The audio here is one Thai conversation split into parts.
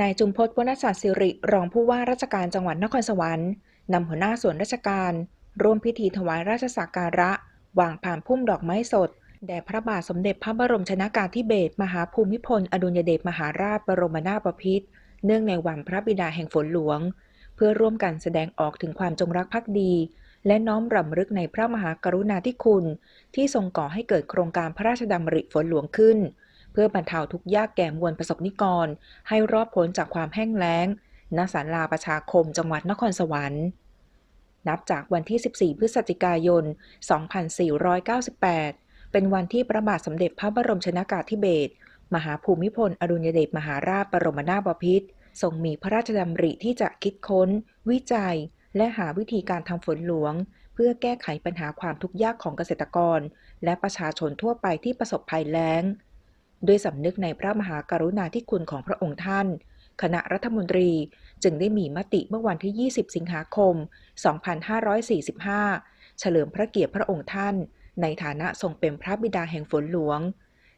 นายจุมพจน์วณศาสตร์สิริรองผู้ว่าราชการจังหวัดนครสวรรค์นำหัวหน้าส่วนราชการ ร่วมพิธีถวายราชสักการะ วางผ่านพุ่มดอกไม้สด แด่พระบาทสมเด็จพระบรมชนากาธิเบศรมหาภูมิพล อดุลยเดชมหาราชบรมนาถบพิตรเนื่องในวันพระบิดาแห่งฝนหลวง เพื่อร่วมกันแสดงออกถึงความจงรักภักดี และน้อมรำลึกในพระมหากรุณาธิคุณ ที่ทรงก่อให้เกิดโครงการพระราชดำริฝนหลวงขึ้น เพื่อบรรเทาทุกยากแก่มวลประสบนิกร ให้รอดพ้นจากความแห้งแล้ง ณ ศาลาประชาคม จังหวัดนครสวรรค์ นับจากวันที่ 14 พฤศจิกายน 2498 เป็นวันที่พระบาทสมเด็จพระบรมชนากาธิเบศร มหาภูมิพล อดุลยเดชมหาราชบรมนาถบพิตรทรงมีพระราชดำริที่จะคิดค้น วิจัย และหาวิธีการทำฝนหลวง เพื่อแก้ไขปัญหาความทุกข์ยากของเกษตรกร และประชาชนทั่วไปที่ประสบภัยแล้ง ด้วยสำนึกในพระมหากรุณาธิคุณของพระองค์ท่าน คณะรัฐมนตรีจึงได้มีมติเมื่อวันที่ 20 สิงหาคม 2545 เฉลิมพระเกียรติพระองค์ท่าน ในฐานะทรงเป็นพระบิดาแห่งฝนหลวง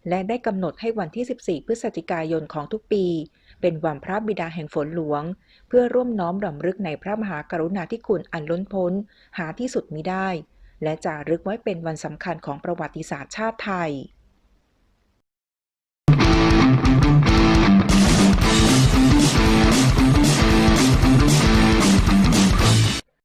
และได้กำหนดให้วันที่ 14 พฤศจิกายนของทุกปี เป็นวันพระบิดาแห่งฝนหลวง เพื่อร่วมน้อมรำลึกในพระมหากรุณาธิคุณอันล้นพ้น หาที่สุดมิได้ และจารึกไว้เป็นวันสำคัญของประวัติศาสตร์ชาติไทย